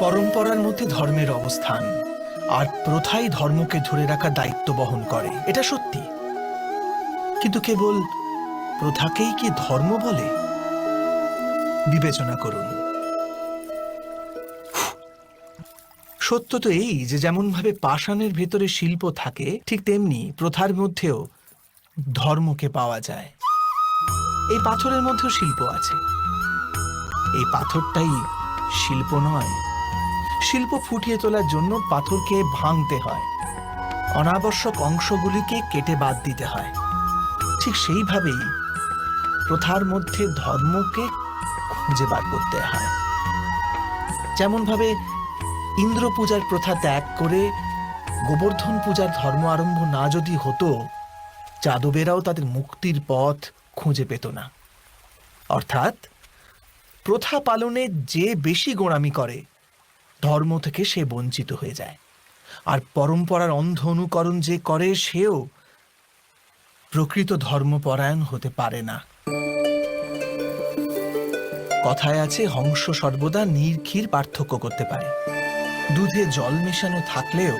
পরম্পরার মধ্যে ধর্মের অবস্থান আর প্রথাই ধর্মকে ধরে রাখার দায়িত্ব বহন করে। এটা সত্যি। কিন্তু কেবল প্রথাকেই কি ধর্ম বলে? বিবেচনা করুন। সত্য তো এই যে যেমন ভাবে পাষাণের ভেতরে শিল্প থাকে, ঠিক তেমনি প্রথার মধ্যেও ধর্মকে পাওয়া যায়। এই পাথরের মধ্যেও শিল্প আছে। এই পাথরটাই শিল্প নয় শিল্প ফুটিয়ে তোলার জন্য পাথরকে ভাঙতে হয়। অনাবশ্যক অংশগুলিকে কেটে বাদ দিতে হয়। ঠিক সেইভাবেই প্রথার মধ্যে ধর্মকে খুঁজে বার করতে হয়। যেমনভাবে ইন্দ্র পূজার প্রথা ত্যাগ করে গোবর্ধন পূজার ধর্ম আরম্ভ না যদি হতো, যাদবেরাও তাদের মুক্তির পথ খুঁজে পেত না। অর্থাৎ প্রথা পালনে যে বেশি গোড়ামি করে ধর্ম থেকে সে বঞ্চিত হয়ে যায়। আর পরম্পরার অন্ধ অনুকরণ যে করে, সেও প্রকৃত ধর্মপরায়ণ হতে পারে না। কথায় আছে, হংস সর্বদা নির্ঘির পার্থক্য করতে পারে। দুধে জল মেশানো থাকলেও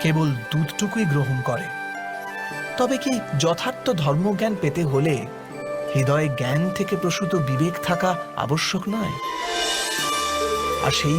কেবল দুধটুকুই গ্রহণ করে। তবে কি যথার্থ ধর্মজ্ঞান পেতে হলে হৃদয়ে জ্ঞান থেকে প্রসূত বিবেক থাকা আবশ্যক নয়? আর সেই